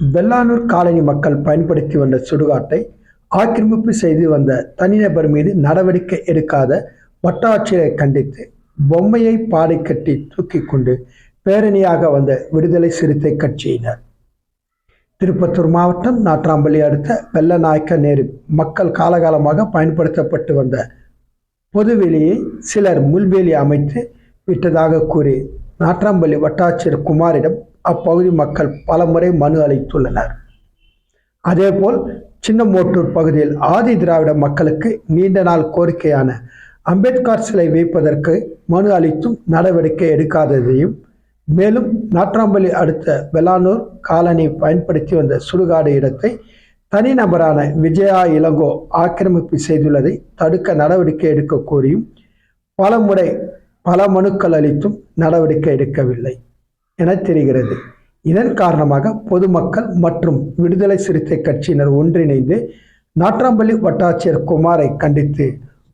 Vellanur colony மக்கள் பயன்படுத்தி வந்த சுடுகாட்டை ஆக்கிரமிப்பு செய்து வந்த தனிநபர் மீது நடவடிக்கை எடுக்காத வட்டாட்சியரை கண்டித்து பொம்மையை பாடை கட்டி தூக்கி கொண்டு பேரணியாக வந்த விடுதலை சிறுத்தை கட்சியினர். திருப்பத்தூர் மாவட்டம் நாட்ராம்பள்ளி அடுத்த வெள்ளநாயக்க நேரு மக்கள் காலகாலமாக பயன்படுத்தப்பட்டு வந்த பொதுவெளியை சிலர் முள்வேலி அமைத்து விட்டதாக கூறி நாட்ராம்பள்ளி வட்டாட்சியர் குமாரிடம் அப்பகுதி மக்கள் பலமுறை மனு அளித்துள்ளனர். அதேபோல் சின்னமோட்டூர் பகுதியில் ஆதி திராவிட மக்களுக்கு நீண்ட நாள் கோரிக்கையான அம்பேத்கர் சிலை வைப்பதற்கு மனு அளித்தும் நடவடிக்கை எடுக்காததையும் மேலும் நாட்ராம்பள்ளி அடுத்த வெளானூர் காலனி பயன்படுத்தி வந்த சுடுகாடு இடத்தை தனிநபரான விஜயா இளங்கோ ஆக்கிரமிப்பு செய்துள்ளதை தடுக்க நடவடிக்கை எடுக்க கோரியும் பல முறை பல மனுக்கள் அளித்தும் நடவடிக்கை எடுக்கவில்லை. என தெரிகிறது. இதன் காரணமாக பொதுமக்கள் மற்றும் விடுதலை சிறுத்தை கட்சியினர் ஒன்றிணைந்து நாற்றாம்பள்ளி வட்டாட்சியர் குமாரை கண்டித்து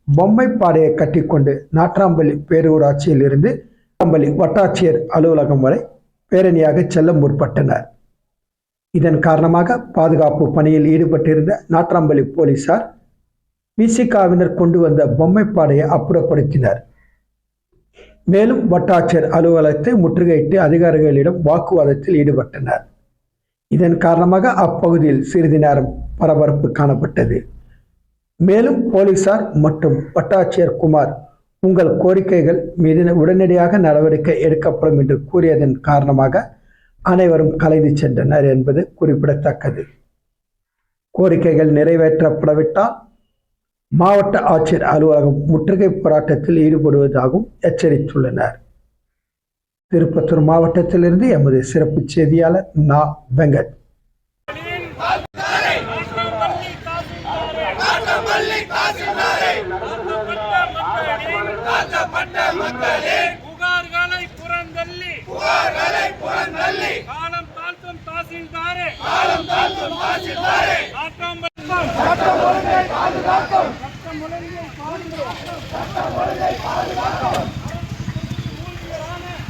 பொம்மை பாடையை கட்டிக்கொண்டு நாற்றாம்பள்ளி பேரூராட்சியில் இருந்து நாற்றாம்பள்ளி வட்டாட்சியர் அலுவலகம் வரை பேரணியாக செல்ல முற்பட்டனர். இதன் காரணமாக பாதுகாப்பு பணியில் ஈடுபட்டிருந்த நாற்றாம்பள்ளி போலீசார் விசிகாவினர் கொண்டு வந்த பொம்மை பாடையை அப்புறப்படுத்தினர். மேலும் வட்டாட்சியர் அலுவலகத்தை முற்றுகையிட்டு அதிகாரிகளிடம் வாக்குவாதத்தில் ஈடுபட்டனர். இதன் காரணமாக அப்பகுதியில் சிறிது நேரம் பரபரப்பு காணப்பட்டது. மேலும் போலீசார் மற்றும் வட்டாட்சியர் குமார் உங்கள் கோரிக்கைகள் மீது உடனடியாக நடவடிக்கை எடுக்கப்படும் என்று கூறியதன் காரணமாக அனைவரும் கலைந்து சென்றனர் என்பது குறிப்பிடத்தக்கது. கோரிக்கைகள் நிறைவேற்றப்படவிட்டால் மாவட்ட ஆட்சியர் அலுவலகம் முற்றுகை போராட்டத்தில் ஈடுபடுவதாகவும் எச்சரித்துள்ளனர். திருப்பத்தூர் மாவட்டத்திலிருந்து எமது சிறப்பு செய்தியாளர் நா. வெங்கட். காலம் தாழ்த்தும் தாசில்தாரே. காலம் தாழ்த்தும் தாசில்தாரே. சட்டம் ஒழுங்கை பாதுகாக்கும்.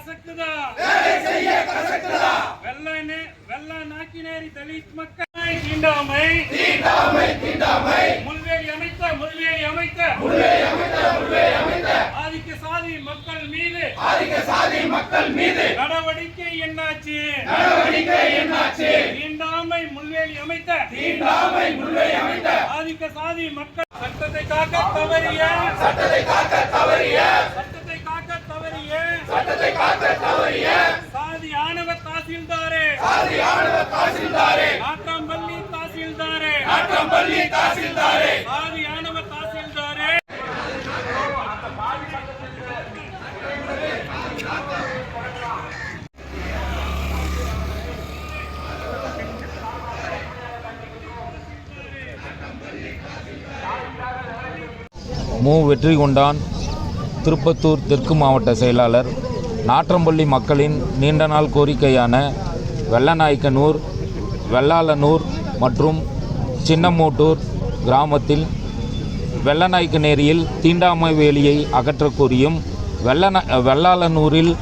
கசக்குதா? செய்ய கசக்குதா வெள்ள நாக்கினேரி தலித் தீண்டாமை தீண்டாமை. தீண்டாமை முள்வேலி அமைத்த முள்வேலி அமைத்த. முள்வேலி அமைத்த முள்வேலி அமைத்த ஆதிக்க சாதி மக்கள் மீது. ஆதிக்க சாதி மக்கள் மீது நடவடிக்கை என்னாச்சு? நடவடிக்கை என்னாச்சு தீண்டாமை முள்வேலி அமைத்த. தீண்டாமை முள்வேலி அமைத்த ஆதிக்க சாதி மக்கள் சட்டத்தை காக்க தவறிய சட்டத்தை காக்க தவறிய சட்டத்தை காக்க தவறிய சட்டத்தை காக்க தவறிய சாதி ஆணவ தாசில்தாரே. சாதி ஆணவ தாசில்தாரே. ஆட்டம்பள்ளி தாசில்தாரே. ஆட்டம்பள்ளி தாசில்தாரே. சாதி ஆணவ தாசில்தாரே. மு. வெற்றி கொண்டான் திருப்பத்தூர் தெற்கு மாவட்ட செயலாளர் நாற்றம்பள்ளி மக்களின் நீண்ட நாள் கோரிக்கையான வெள்ளநாயக்கனூர் வெள்ளாளனூர் மற்றும் சின்னமோட்டூர் கிராமத்தில் வெள்ளநாய்க்கு நேரியில் தீண்டாமை வேலியை அகற்றக் கோரியும் வெள்ளன வெள்ளாளனூரில்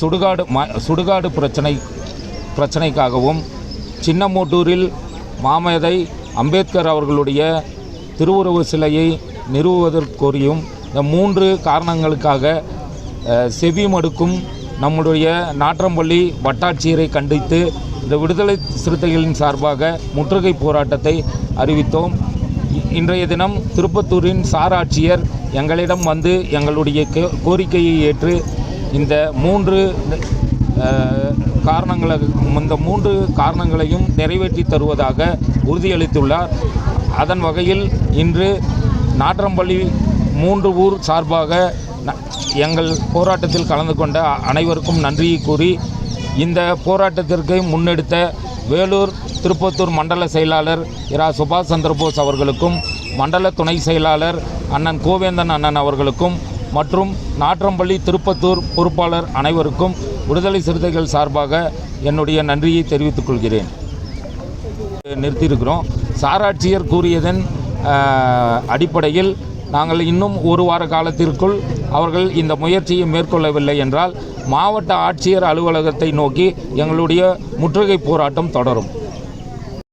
சுடுகாடு ம சுடுகாடு பிரச்சனை பிரச்சனைக்காகவும் சின்னமோட்டூரில் மாமேதை அம்பேத்கர் அவர்களுடைய திருவுருவ சிலையை நிறுவுவதற்கோரியும் இந்த மூன்று காரணங்களுக்காக செவி மடுக்கும் நம்முடைய நாற்றம்பள்ளி வட்டாட்சியரை கண்டித்து இந்த விடுதலை சிறுத்தைகளின் சார்பாக முற்றுகை போராட்டத்தை அறிவித்தோம். இன்றைய தினம் திருப்பத்தூரின் சாராட்சியர் எங்களிடம் வந்து எங்களுடைய கோ- கோரிக்கையை ஏற்று இந்த மூன்று காரணங்களை இந்த மூன்று காரணங்களையும் நிறைவேற்றி தருவதாக உறுதியளித்துள்ளார். அதன் வகையில் இன்று நாற்றம்பள்ளி மூன்று ஊர் சார்பாக எங்கள் போராட்டத்தில் கலந்து கொண்ட அனைவருக்கும் நன்றியை கூறி இந்த போராட்டத்திற்கு முன்னெடுத்த வேலூர் திருப்பத்தூர் மண்டல செயலாளர் இரா சுபாஷ் சந்திரபோஸ் அவர்களுக்கும் மண்டல துணை செயலாளர் அண்ணன் கோவேந்தன் அண்ணன் அவர்களுக்கும் மற்றும் நாற்றம்பள்ளி திருப்பத்தூர் பொறுப்பாளர் அனைவருக்கும் விடுதலை சிறுத்தைகள் சார்பாக என்னுடைய நன்றியை தெரிவித்துக் கொள்கிறேன். நிறுத்தியிருக்கிறோம். சாராட்சியர் கூறியதன் அடிப்படையில் நாங்கள் இன்னும் ஒரு வார காலத்திற்குள் அவர்கள் இந்த முயற்சியை மேற்கொள்ளவில்லை என்றால் மாவட்ட ஆட்சியர் அலுவலகத்தை நோக்கி எங்களுடைய முற்றுகை போராட்டம் தொடரும்.